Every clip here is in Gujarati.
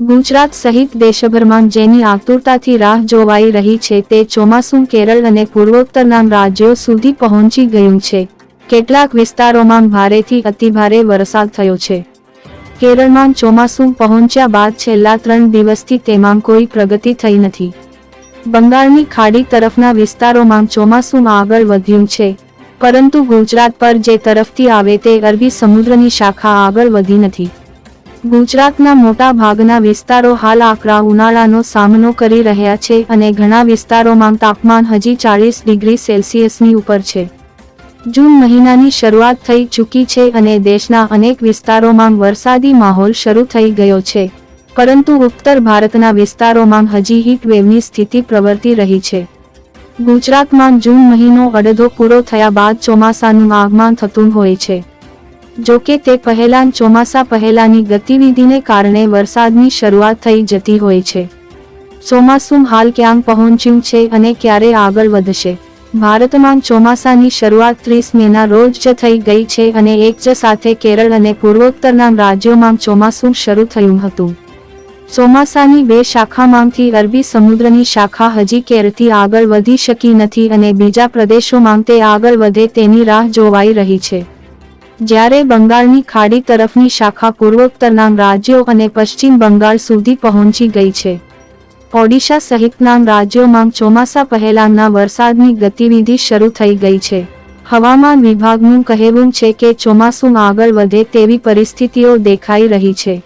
ગુજરાત સહિત દેશભરમાં જેની આતુરતાથી રાહ જોવાઈ રહી છે તે ચોમાસું કેરળ અને પૂર્વોત્તરના રાજ્યો સુધી પહોંચી ગયું છે. કેટલાક વિસ્તારોમાં ભારેથી અતિભારે વરસાદ થયો છે. કેરળમાં ચોમાસું પહોંચ્યા બાદ છેલ્લા ત્રણ દિવસથી તેમાં કોઈ પ્રગતિ થઈ નથી. બંગાળની ખાડી તરફના વિસ્તારોમાં ચોમાસું આગળ વધ્યું છે, પરંતુ ગુજરાત પર જે તરફથી આવે તે અરબી સમુદ્રની શાખા આગળ વધી નથી. ગુજરાતના મોટા ભાગના વિસ્તારો હાલ આકરા ઉનાળાનો સામનો કરી રહ્યા છે અને ઘણા વિસ્તારોમાં તાપમાન હજી ચાળીસ ડિગ્રી સેલ્સિયસની ઉપર છે. જૂન મહિનાની શરૂઆત થઈ ચૂકી છે અને દેશના અનેક વિસ્તારોમાં વરસાદી માહોલ શરૂ થઈ ગયો છે. પરંતુ ઉત્તર ભારતના વિસ્તારોમાં હજી હીટવેવની સ્થિતિ પ્રવર્તી રહી છે. ગુજરાતમાં જૂન મહિનો અડધો પૂરો થયા બાદ ચોમાસાનું આગમન થતું હોય છે. જો કે તે પહેલાં ચોમાસા પહેલાની ગતિવિધિને કારણે વરસાદની શરૂઆત થઈ જતી હોય છે. ચોમાસું હાલ ક્યાં પહોંચ્યું છે અને ક્યારે આગળ વધશે. ભારતમાં ચોમાસાની શરૂઆત ત્રીસ મેના રોજ જ થઈ ગઈ છે અને એક જ સાથે કેરળ અને પૂર્વોત્તરના રાજ્યોમાં ચોમાસું શરૂ થયું હતું. ચોમાસાની બે શાખામાંથી અરબી સમુદ્રની શાખા હજી કેરથી આગળ વધી શકી નથી અને બીજા પ્રદેશોમાં તે આગળ વધે તેની રાહ જોવાઈ રહી છે. જ્યારે બંગાળની ખાડી તરફની શાખા પૂર્વોત્તરના રાજ્યો અને પશ્ચિમ બંગાળ સુધી પહોંચી ગઈ છે. ઓડિશા સહિતના રાજ્યોમાં ચોમાસા પહેલાના વરસાદની ગતિવિધિ શરૂ થઈ ગઈ છે. હવામાન વિભાગનું કહેવું છે કે ચોમાસું આગળ વધે તેવી પરિસ્થિતિઓ દેખાઈ રહી છે.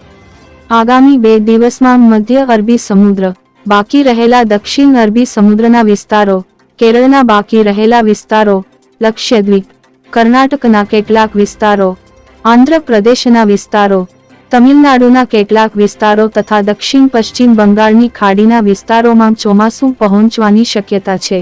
આગામી બે દિવસમાં મધ્ય અરબી સમુદ્ર, બાકી રહેલા દક્ષિણ અરબી સમુદ્રના વિસ્તારો, કેરળના બાકી રહેલા વિસ્તારો, લક્ષદ્વીપ કર્ણાટકના કેટલાક વિસ્તારો, આંધ્રપ્રદેશના વિસ્તારો, તમિલનાડુના કેટલાક વિસ્તારો તથા દક્ષિણ પશ્ચિમ બંગાળની ખાડીના વિસ્તારોમાં ચોમાસું પહોંચવાની શક્યતા છે.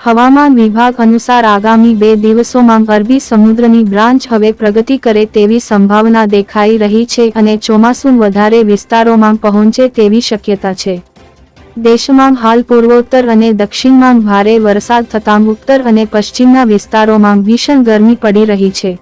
હવામાન વિભાગ અનુસાર આગામી બે દિવસોમાં અરબી સમુદ્રની બ્રાન્ચ હવે પ્રગતિ કરે તેવી સંભાવના દેખાઈ રહી છે અને ચોમાસું વધારે વિસ્તારોમાં પહોંચે તેવી શક્યતા છે. દેશમાં હાલ પૂર્વોત્તર અને દક્ષિણમાં ભારે વરસાદ થતાં ઉત્તર અને પશ્ચિમના વિસ્તારોમાં ભીષણ ગરમી પડી રહી છે.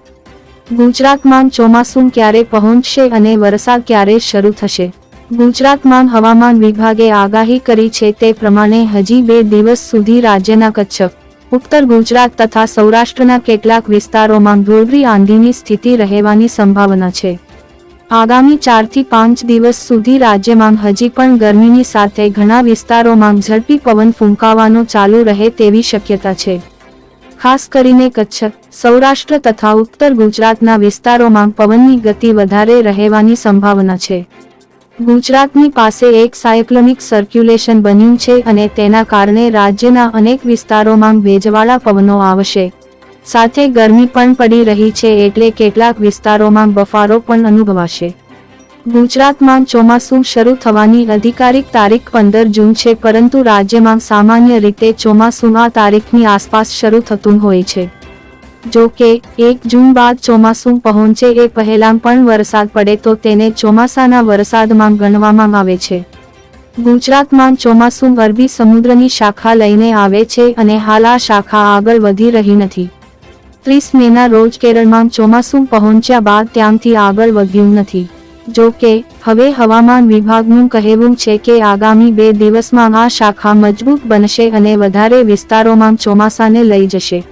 ગુજરાતમાં ચોમાસું ક્યારે પહોંચશે અને વરસાદ ક્યારે શરૂ થશે? ગુજરાતમાં હવામાન વિભાગે આગાહી કરી છે તે પ્રમાણે હજી બે દિવસ સુધી રાજ્યના કચ્છ, ઉત્તર ગુજરાત તથા સૌરાષ્ટ્રના કેટલાક વિસ્તારોમાં ધોળવી આંધીની સ્થિતિ રહેવાની સંભાવના છે. આગામી ચારથી પાંચ દિવસ સુધી રાજ્યમાં હજી પણ ગરમીની સાથે ઘણા વિસ્તારોમાં ઝડપી પવન ફૂંકાવાનો ચાલુ રહે તેવી શક્યતા છે. ખાસ કરીને કચ્છ, સૌરાષ્ટ્ર તથા ઉત્તર ગુજરાતના વિસ્તારોમાં પવનની ગતિ વધારે રહેવાની સંભાવના છે. ગુજરાતની પાસે એક સાયક્લોનિક સર્ક્યુલેશન બન્યું છે અને તેના કારણે રાજ્યના અનેક વિસ્તારોમાં ભેજવાળા પવનો આવશે. સાથે ગરમી પણ પડી રહી છે એટલે કેટલાક વિસ્તારોમાં બફારો પણ અનુભવાશે. ગુજરાતમાં ચોમાસું શરૂ થવાની અધિકારિક તારીખ પંદર જૂન છે, પરંતુ રાજ્યમાં સામાન્ય રીતે ચોમાસું આ તારીખની આસપાસ શરૂ થતું હોય છે. જો કે, એક જૂન બાદ ચોમાસું પહોંચે એ પહેલાં પણ વરસાદ પડે તો તેને ચોમાસાના વરસાદમાં ગણવામાં આવે છે. ગુજરાતમાં ચોમાસું અરબી સમુદ્રની શાખા લઈને આવે છે અને હાલ આ શાખા આગળ વધી રહી નથી. ત્રીસ મેના રોજ કેરળમાં ચોમાસું પહોંચ્યા બાદ ત્યાંથી આગળ વધ્યું નથી. જો કે, હવે હવામાન વિભાગનું કહેવું છે કે આગામી બે દિવસમાં આ શાખા મજબૂત બનશે અને વધારે વિસ્તારોમાં ચોમાસાને લઈ જશે.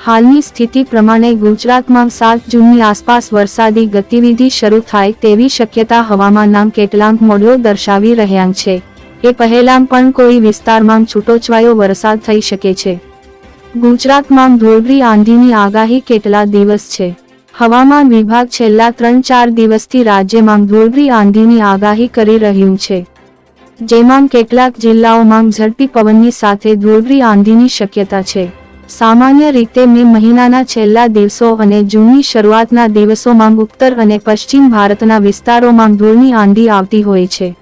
હાલની સ્થિતિ પ્રમાણે ગુજરાતમાં સાત જૂનની આસપાસ વરસાદી ગતિવિધિ શરૂ થાય તેવી શક્યતા હવામાનના કેટલાક મોડલો દર્શાવી રહ્યા છે. એ પહેલાં પણ કોઈ વિસ્તારમાં છૂટોછવાયો વરસાદ થઈ શકે છે. ગુજરાતમાં ધોળવી આંધીની આગાહી કેટલા દિવસ છે? હવામાન વિભાગ છેલ્લા ત્રણ ચાર દિવસથી રાજ્યમાં ધોળવી આંધીની આગાહી કરી રહ્યું છે. જેમાં કેટલાક જિલ્લાઓમાં ઝડપી પવનની સાથે ધોળવી આંધીની શક્યતા છે. સામાન્ય રીતે મે મહિનાના છેલ્લા દિવસો અને જૂનની શરૂઆતના દિવસોમાં ઉત્તર અને પશ્ચિમ ભારતના વિસ્તારોમાં ધૂળની આંધી આવતી હોય છે.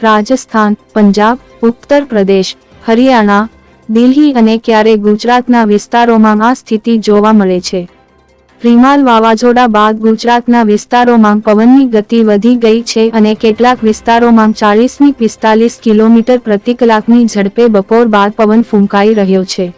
રાજસ્થાન, પંજાબ, ઉત્તર પ્રદેશ, હરિયાણા દિલ્હી અને ક્યારે ગુજરાતના વિસ્તારોમાં આ સ્થિતિ જોવા મળે છે. રીમાલ વાવાઝોડા બાદ ગુજરાતના વિસ્તારોમાં પવનની ગતિ વધી ગઈ છે અને કેટલાક વિસ્તારોમાં ચાલીસની પિસ્તાલીસ કિલોમીટર પ્રતિ કલાકની ઝડપે બપોર બાદ પવન ફૂંકાઈ રહ્યો છે.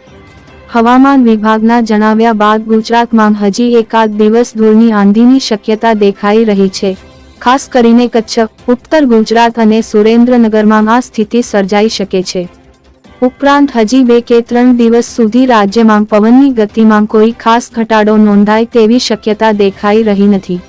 હવામાન વિભાગના જણાવ્યા બાદ ગુજરાતમાં હજી એકાદ દિવસ ધૂળની આંધીની શક્યતા દેખાઈ રહી છે. ખાસ કરીને કચ્છ, ઉત્તર ગુજરાત અને સુરેન્દ્રનગરમાં આ સ્થિતિ સર્જાઈ શકે છે. ઉપરાંત હજી બે કે ત્રણ દિવસ સુધી રાજ્યમાં પવનની ગતિમાં કોઈ ખાસ ઘટાડો નોંધાય તેવી શક્યતા દેખાઈ રહી નથી.